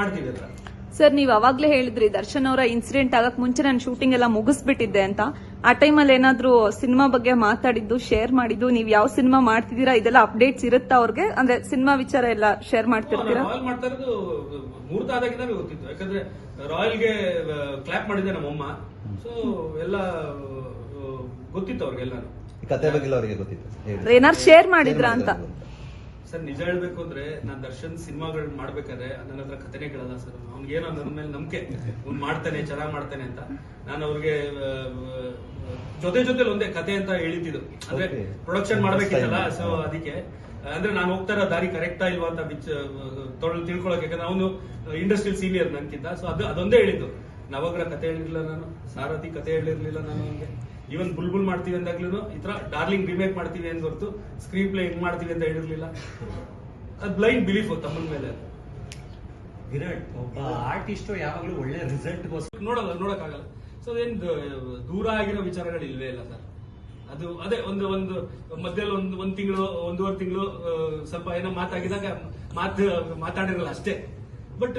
ಮಾಡ್ತೀವಿ ಅದ್ರ ಸರ್ ನೀವ್ ಅವಾಗ್ಲೇ ಹೇಳಿದ್ರಿ ದರ್ಶನ್ ಅವರ ಇನ್ಸಿಡೆಂಟ್ ಆಗಕ್ ಮುಂಚೆ ನಾನು ಶೂಟಿಂಗ್ ಎಲ್ಲ ಮುಗಿಸ್ಬಿಟ್ಟಿದ್ದೆ ಅಂತ. ಆ ಟೈಮಲ್ಲಿ ಏನಾದ್ರೂ ಸಿನಿಮಾ ಬಗ್ಗೆ ಮಾತಾಡಿದ್ದು ಶೇರ್ ಮಾಡಿದ್ದು ನೀವ್ ಯಾವ ಸಿನಿಮಾ ಮಾಡ್ತಿದ್ದೀರಾ ಇದೆಲ್ಲ ಅಪ್ಡೇಟ್ಸ್ ಇರುತ್ತಾ ಅವ್ರಿಗೆ? ಅಂದ್ರೆ ಸಿನಿಮಾ ವಿಚಾರ ಎಲ್ಲ ಶೇರ್ ಮಾಡ್ತಿರ್ತೀರಾ? ರಾಯಲ್ ಮಾಡ್ತಾ ಇರೋದು ಮುಹೂರ್ತ ಆದಾಗಿಂದಾನೆ ಗೊತ್ತಿತ್ತು. ಯಾಕಂದ್ರೆ ರಾಯಲ್ಗೆ ಕ್ಲಾಪ್ ಮಾಡಿದ್ದೆ ನಮ್ಮಮ್ಮ ಸೊ ಎಲ್ಲ ಗೊತ್ತಿತ್ತು ಅವ್ರಿಗೆಲ್ಲಾನು ಕತೆ ಬಗ್ಗೆ ಅವರಿಗೆ ಗೊತ್ತಿತ್ತು. ಏನಾರು ಏನಾದ್ರು ಶೇರ್ ಮಾಡಿದ್ರಾ ಅಂತ? ಸರ್ ನಿಜ ಹೇಳ್ಬೇಕು ಅಂದ್ರೆ ನಾನ್ ದರ್ಶನ್ ಸಿನಿಮಾಗಳು ಮಾಡ್ಬೇಕಾದ್ರೆ ನನ್ನ ಹತ್ರ ಕಥೆನೆ ಕೇಳಲ್ಲ ಸರ್ ಅವ್ನಿಗೇನೋ ನನ್ನ ಮೇಲೆ ನಂಬಿಕೆ. ಅವ್ನು ಮಾಡ್ತಾನೆ ಚೆನ್ನಾಗ್ ಮಾಡ್ತಾನೆ ಅಂತ. ನಾನು ಅವ್ರಿಗೆ ಜೊತೆ ಜೊತೆಲಿ ಒಂದೇ ಕತೆ ಅಂತ ಹೇಳಿದ್ದು ಅಂದ್ರೆ. ಪ್ರೊಡಕ್ಷನ್ ಮಾಡ್ಬೇಕಿತ್ತಲ್ಲ ಸೊ ಅದಕ್ಕೆ. ಅಂದ್ರೆ ನಾನು ಹೋಗ್ತಾ ಇರೋ ದಾರಿ ಕರೆಕ್ಟಾ ಇಲ್ವಾ ಅಂತ ಬಿಚ್ ತೊಳ್ ತಿಳ್ಕೊಳಕ್ ಯಾಕಂದ್ರೆ ಅವನು ಇಂಡಸ್ಟ್ರಿಯಲ್ ಸೀನಿಯರ್ ನನ್ಕಿಂತ ಸೊ ಅದು ಅದೊಂದೇ ಹೇಳಿದ್ದು. ನವಗ್ರ ಕತೆ ಹೇಳಿರ್ಲಿಲ್ಲ ನಾನು. ಸಾರಥಿ ಕತೆ ಹೇಳಿರ್ಲಿಲ್ಲ ನಾನು ಅವ್ನಿಗೆ. ಈವನ್ ಬುಲ್ಬುಲ್ ಮಾಡ್ತೀವಿ ಅಂದಾಗ್ಲೂ ಈ ತರ ಡಾರ್ಲಿಂಗ್ ರಿಮೇಕ್ ಮಾಡ್ತೀವಿ ಅಂತ ಹೊರತು ಸ್ಕ್ರೀನ್ ಪ್ಲೇ ಹೆಂಗ್ ಮಾಡ್ತೀವಿ ಅಂತ ಹೇಳಿರ್ಲಿಲ್ಲ. ಅದು ಬ್ಲೈಂಡ್ ಬಿಲೀಫ್ ತಮ್ಮನ ಮೇಲೆ. ವಿರಾಟ್ ಒಬ್ಬ ಆರ್ಟಿಸ್ಟ್ ಯಾವಾಗಲೂ ಒಳ್ಳೆ ರಿಸಲ್ಟ್ ನೋಡಲ್ಲ ನೋಡಕ್ಕಾಗಲ್ಲ. ಸೊ ಏನ್ ದೂರ ಆಗಿರೋ ವಿಚಾರಗಳು ಇಲ್ವೇ ಇಲ್ಲ ಸರ್. ಅದು ಅದೇ ಒಂದು ಒಂದು ಮಧ್ಯದಲ್ಲಿ ಒಂದು ಒಂದ್ ತಿಂಗಳು ಒಂದೂವರೆ ತಿಂಗಳು ಸ್ವಲ್ಪ ಏನೋ ಮಾತಾಗಿದಾಗ ಮಾತು ಮಾತಾಡಿರಲ್ಲ ಅಷ್ಟೇ. ಬಟ್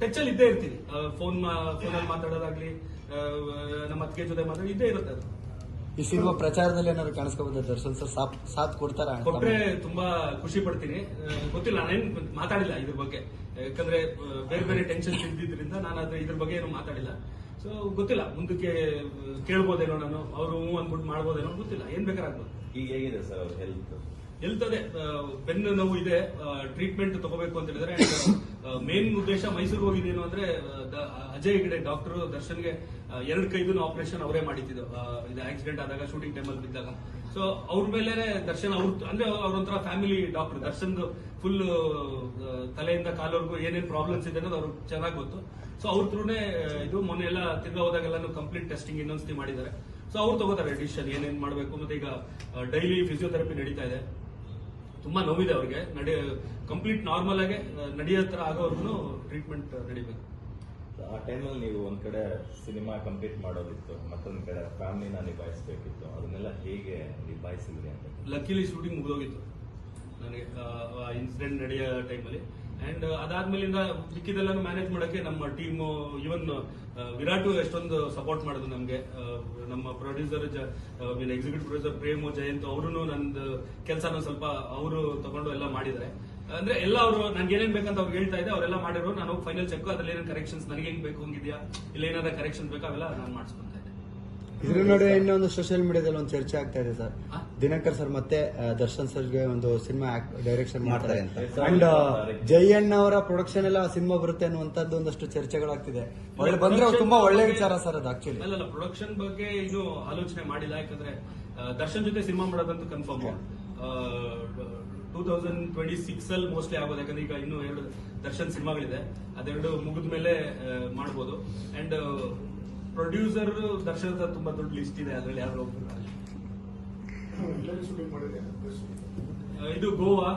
ಟಚ್ ಅಲ್ಲಿ ಇದ್ದೇ ಇರ್ತೀವಿ. ಫೋನ್ ಫೋನಲ್ಲಿ ಮಾತಾಡೋದಾಗ್ಲಿ ಆ, ನಮ್ಮ ಅತ್ತಿಗೆ ಜೊತೆ ಮಾತಾಡೋದು ಇದ್ದೇ ಇರುತ್ತೆ ಅದು. ಈ ಸಿನಿಮಾ ಪ್ರಚಾರದಲ್ಲಿ ಏನಾದ್ರು ಕಾಣಿಸ್ಕೋಬಹುದು ದರ್ಶನ್ ಸರ್? ಸಾಥ್ ಸಾಥ್ ಕೊಡ್ತಾರ? ಕೊಟ್ರೆ ತುಂಬಾ ಖುಷಿ ಪಡ್ತೀನಿ. ಆ, ಗೊತ್ತಿಲ್ಲ ನಾನೇನ್ ಮಾತಾಡಿಲ್ಲ ಇದ್ರ ಬಗ್ಗೆ. ಯಾಕಂದ್ರೆ ಬೇರೆ ಬೇರೆ ಟೆನ್ಷನ್ ಇದ್ದಿದ್ರಿಂದ ನಾನು ಅದ್ರ ಇದ್ರ ಬಗ್ಗೆ ಏನು ಮಾತಾಡಿಲ್ಲ. ಸೊ ಗೊತ್ತಿಲ್ಲ ಮುಂದಕ್ಕೆ ಕೇಳ್ಬೋದೇನೋ ನಾನು ಅವರು ಹ್ಞೂ ಅಂದ್ಬಿಟ್ಟು ಮಾಡ್ಬೋದೇನೋ ಗೊತ್ತಿಲ್ಲ. ಏನ್ ಬೇಕಾರಾಗ್ಬೋದು. ಈಗ ಹೇಗಿದೆ ಸರ್ ಅವ್ರ ಹೆಲ್ತ್ ಅದೇ ಬೆನ್ನು ನೋವು ಇದೆ ಟ್ರೀಟ್ಮೆಂಟ್ ತಗೋಬೇಕು ಅಂತ ಹೇಳಿದ್ರೆ ಮೇನ್ ಉದ್ದೇಶ ಮೈಸೂರಿಗೆ ಹೋಗಿದ್ದೇನು ಅಂದ್ರೆ ಅಜಯ್ ಹೆಗಡೆ, ಡಾಕ್ಟರ್ ದರ್ಶನ್ಗೆ ಎರಡು ಕೈದು ಆಪರೇಷನ್ ಅವರೇ ಮಾಡಿದ್ದು. ಇದು ಆಕ್ಸಿಡೆಂಟ್ ಆದಾಗ ಶೂಟಿಂಗ್ ಟೈಮಲ್ಲಿ ಬಿದ್ದಾಗ. ಸೊ ಅವ್ರ ಮೇಲೆ ದರ್ಶನ್ ಅವ್ರ ಅಂದ್ರೆ ಅವ್ರೊಂಥರ ಫ್ಯಾಮಿಲಿ ಡಾಕ್ಟರ್ ದರ್ಶನ್ ಫುಲ್ ತಲೆಯಿಂದ ಕಾಲವರೆಗೂ ಏನೇನ್ ಪ್ರಾಬ್ಲಮ್ಸ್ ಇದೆ ಅನ್ನೋದು ಅವ್ರಿಗೆ ಚೆನ್ನಾಗಿ ಗೊತ್ತು. ಸೊ ಅವ್ರ ತ್ರೂನೇ ಇದು ಮೊನ್ನೆ ಎಲ್ಲ ತಿರ್ಗಾ ಹೋದಾಗೆಲ್ಲ ಕಂಪ್ಲೀಟ್ ಟೆಸ್ಟಿಂಗ್ ಇನ್ನೊಂದ್ಸತಿ ಮಾಡಿದ್ದಾರೆ. ಸೊ ಅವ್ರು ತಗೋತಾರೆ ಡಿಸಿಷನ್ ಏನೇನ್ ಮಾಡಬೇಕು. ಮತ್ತೆ ಈಗ ಡೈಲಿ ಫಿಸಿಯೋಥೆರಪಿ ನಡೀತಾ ಇದೆ. ತುಂಬಾ ನೋವಿದೆ ಅವ್ರಿಗೆ. ನಡೆ ಕಂಪ್ಲೀಟ್ ನಾರ್ಮಲ್ ಆಗಿ ನಡೆಯೋ ತರ ಆಗೋವರೆಗೂ ಟ್ರೀಟ್ಮೆಂಟ್ ನಡಿಬೇಕು. ಆ ಟೈಮಲ್ಲಿ ನೀವು ಒಂದ್ ಕಡೆ ಸಿನಿಮಾ ಕಂಪ್ಲೀಟ್ ಮಾಡೋದಿತ್ತು ಮತ್ತೊಂದ್ ಕಡೆ ಫ್ಯಾಮಿಲಿನ ನಿಭಾಯಿಸಬೇಕಿತ್ತು ಅದನ್ನೆಲ್ಲ ಹೇಗೆ ನಿಭಾಯಿಸಿದ್ರಿ ಅಂತ? ಲಕ್ಕಿಲಿ ಶೂಟಿಂಗ್ ಮುಗಿದೋಗಿತ್ತು. ನನಗೆ ಇನ್ಸಿಡೆಂಟ್ ನಡೆಯೋ ಟೈಮಲ್ಲಿ ಅಂಡ್ ಅದಾದ್ಮೇಲಿಂದ ಮಿಕ್ಕಿದೆಲ್ಲ ಮ್ಯಾನೇಜ್ ಮಾಡಕ್ಕೆ ನಮ್ಮ ಟೀಮ್ ಇವನ್ ವಿರಾಟ್ ಎಷ್ಟೊಂದು ಸಪೋರ್ಟ್ ಮಾಡಿದ್ರು ನಮಗೆ. ನಮ್ಮ producer executive producer Premu, Jayant ಅವರು ನಂದು ಕೆಲಸನ ಸ್ವಲ್ಪ ಅವರು ತಗೊಂಡು ಎಲ್ಲ ಮಾಡಿದ್ರೆ ಅಂದ್ರೆ ಎಲ್ಲ ಅವರು, ನನ್ಗೆ ಏನೇನ್ ಬೇಕಂತ ಅವ್ರು ಹೇಳ್ತಾ ಇದ್ದೆ, ಅವರೆಲ್ಲ ಮಾಡಿರೋ ನಾನು ಫೈನಲ್ ಚೆಕ್ ಅದ್ರಲ್ಲಿ ಏನೇನು ಕರೆಕ್ಷನ್ಸ್ ನನಗೆ ಹೆಂಗ್ ಬೇಕು, ಹಂಗಿದ್ಯಾ, ಇಲ್ಲ ಏನಾದ್ರೂ ಕರೆಕ್ಷನ್ಸ್ ಬೇಕಾ, ಅವೆಲ್ಲ ನಾನು ಮಾಡಿಸ್ಕೊಂತ ಇದ್ದೆ ಇದ್ರ ನಡುವೆ ಇನ್ನೊಂದು ಸೋಷಿಯಲ್ ಮೀಡಿಯಾದಲ್ಲಿ ಒಂದು ಚರ್ಚೆ ಆಗ್ತಾ ಇದೆ ಸರ್? ದಿನಕರ್ ಸರ್ ಮತ್ತೆ ದರ್ಶನ್ ಸರ್ಗೆ ಒಂದು ಸಿನಿಮಾ ಡೈರೆಕ್ಷನ್ ಮಾಡ್ತಾರೆ ಅಂತ. ಅಂಡ್ ಜಯಣ್ಣ ಅವರ ಪ್ರೊಡಕ್ಷನ್ ಎಲ್ಲ ಸಿನಿಮಾ ಬರುತ್ತೆ ಅನ್ನುವಂಥದ್ದು ಒಂದಷ್ಟು ಚರ್ಚೆಗಳಾಗ್ತಿದೆ ಒಳ್ಳೆ ಬಂದ್ರೆ ಅವ್ರು ತುಂಬಾ ಒಳ್ಳೆ ವಿಚಾರ ಸರ್ ಅದು ಆಕ್ಚುಲಿ ಅಲ್ಲ ಪ್ರೊಡಕ್ಷನ್ ಬಗ್ಗೆ ಇದು ಆಲೋಚನೆ ಮಾಡಿಲ್ಲ ಯಾಕಂದ್ರೆ ದರ್ಶನ್ ಜೊತೆ cinema ಮಾಡೋದಂತೂ confirm two thousand twenty six ಅಲ್ಲಿ ಮೋಸ್ಟ್ಲಿ ಆಗೋದು ಯಾಕಂದ್ರೆ ಈಗ ಇನ್ನು ಎರಡು ದರ್ಶನ್ ಸಿನಿಮಾಗಳಿದೆ ಅದೆರಡು ಮುಗಿದ ಮೇಲೆ ಮಾಡ್ಬೋದು. ಅಂಡ್ ಪ್ರೊಡ್ಯೂಸರ್ ದರ್ಶನ್ ಹತ್ರ ತುಂಬಾ ದೊಡ್ಡ ಲಿಸ್ಟ್ ಇದೆ ಅದರಲ್ಲಿ ಯಾರು ಒಬ್ಬರು ಇದು ಗೋವಾ